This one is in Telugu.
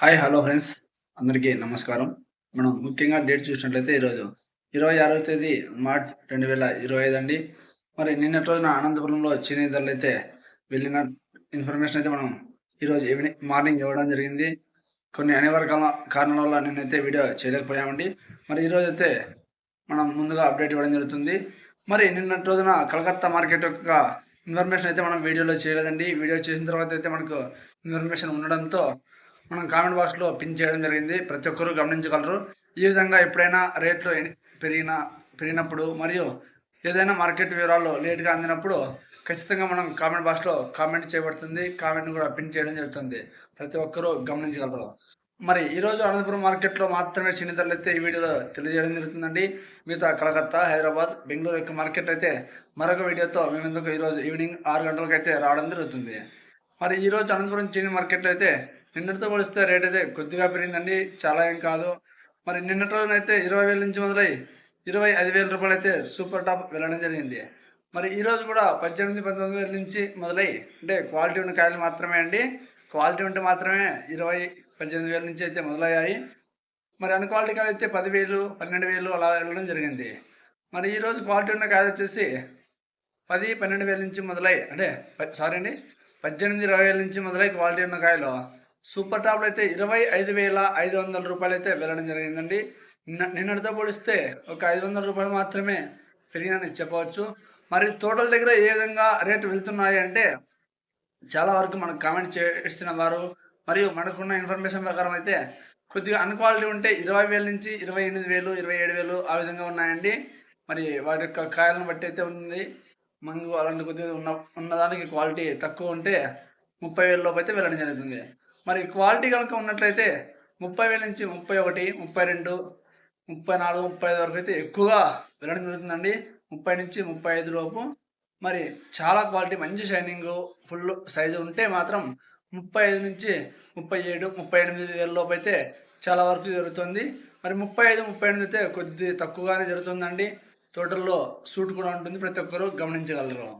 హాయ్ హలో ఫ్రెండ్స్ అందరికీ నమస్కారం. మనం ముఖ్యంగా డేట్ చూసినట్లయితే ఈరోజు ఇరవై ఆరవ తేదీ మార్చ్ రెండు వేల ఇరవై ఐదు అండి. మరి నిన్నటి రోజున అనంతపురంలో చీనీ అయితే వెళ్ళిన ఇన్ఫర్మేషన్ అయితే మనం ఈరోజు ఈవినింగ్ మార్నింగ్ ఇవ్వడం జరిగింది. కొన్ని అనివార్య కారణాల వల్ల నిన్నైతే వీడియో చేయలేకపోయామండి. మరి ఈరోజు అయితే మనం ముందుగా అప్డేట్ ఇవ్వడం జరుగుతుంది. మరి నిన్నటి రోజున కలకత్తా మార్కెట్ యొక్క ఇన్ఫర్మేషన్ అయితే మనం వీడియోలో చేయలేదండి. వీడియో చేసిన తర్వాత అయితే మనకు ఇన్ఫర్మేషన్ ఉండడంతో మనం కామెంట్ బాక్స్లో పిన్ చేయడం జరిగింది. ప్రతి ఒక్కరూ గమనించగలరు. ఈ విధంగా ఎప్పుడైనా రేట్లు పెరిగిన పెరిగినప్పుడు మరియు ఏదైనా మార్కెట్ వివరాలు లేట్గా అందినప్పుడు ఖచ్చితంగా మనం కామెంట్ బాక్స్లో కామెంట్ చేయబడుతుంది. కామెంట్ కూడా పిన్ చేయడం జరుగుతుంది. ప్రతి ఒక్కరూ గమనించగలరు. మరి ఈరోజు అనంతపురం మార్కెట్లో మాత్రమే చిన్న ధరలు అయితే ఈ వీడియోలో తెలియజేయడం జరుగుతుందండి. మిగతా కలకత్తా హైదరాబాద్ బెంగళూరు యొక్క మార్కెట్ అయితే మరొక వీడియోతో మేము ఎందుకు ఈరోజు ఈవినింగ్ ఆరు గంటలకు అయితే రావడం జరుగుతుంది. మరి ఈరోజు అనంతపురం చిన్న మార్కెట్లో అయితే నిన్నటితో పోలిస్తే రేట్ అయితే కొద్దిగా పెరిగిందండి చాలా ఏం కాదు. మరి నిన్నటి రోజున అయితే ఇరవై వేల నుంచి మొదలై ఇరవై ఐదు వేల రూపాయలు అయితే సూపర్ టాప్ వెళ్ళడం జరిగింది. మరి ఈరోజు కూడా పద్దెనిమిది పంతొమ్మిది వేల నుంచి మొదలై అంటే క్వాలిటీ ఉన్న కాయలు మాత్రమే అండి. క్వాలిటీ ఉంటే మాత్రమే ఇరవై పద్దెనిమిది వేల నుంచి అయితే మొదలయ్యాయి. మరి అన్క్వాలిటీ కాయలు అయితే పదివేలు పన్నెండు వేలు అలా వెళ్ళడం జరిగింది. మరి ఈరోజు క్వాలిటీ ఉన్న కాయలు వచ్చేసి పది పన్నెండు వేల నుంచి మొదలై అంటే సారీ అండి పద్దెనిమిది ఇరవై వేల నుంచి మొదలై క్వాలిటీ ఉన్న కాయలు సూపర్ టాప్లో అయితే ఇరవై ఐదు వేల ఐదు వందల రూపాయలు అయితే వెళ్ళడం జరిగిందండి. నిన్న నిన్నటితో పోలిస్తే ఒక ఐదు వందల రూపాయలు మాత్రమే పెరిగిందని చెప్పవచ్చు. మరి తోటల దగ్గర ఏ విధంగా రేటు వెళ్తున్నాయి అంటే చాలా వరకు మనకు కామెంట్ చేసిన వారు మరియు మనకున్న ఇన్ఫర్మేషన్ ప్రకారం అయితే కొద్దిగా అన్క్వాలిటీ ఉంటే ఇరవై వేల నుంచి ఇరవై ఎనిమిది వేలు ఇరవై ఏడు వేలు ఆ విధంగా ఉన్నాయండి. మరి వాటి యొక్క కాయలను బట్టి అయితే ఉంది. మంగు అలాంటి కొద్దిగా ఉన్న ఉన్నదానికి క్వాలిటీ తక్కువ ఉంటే ముప్పై వేల లోపు అయితే వెళ్ళడం జరుగుతుంది. మరి క్వాలిటీ కనుక ఉన్నట్లయితే ముప్పై వేల నుంచి ముప్పై ఒకటి ముప్పై రెండు ముప్పై నాలుగు ముప్పై ఐదు వరకు అయితే ఎక్కువగా వెళ్ళడం జరుగుతుందండి. ముప్పై నుంచి ముప్పై ఐదు లోపు మరి చాలా క్వాలిటీ మంచి షైనింగ్ ఫుల్ సైజు ఉంటే మాత్రం ముప్పై ఐదు నుంచి ముప్పై ఏడు ముప్పై ఎనిమిది వేల లోపు అయితే చాలా వరకు జరుగుతుంది. మరి ముప్పై ఐదు ముప్పై ఎనిమిది అయితే కొద్ది తక్కువగానే జరుగుతుందండి. టోటల్లో సూట్ కూడా ఉంటుంది. ప్రతి ఒక్కరూ గమనించగలరు.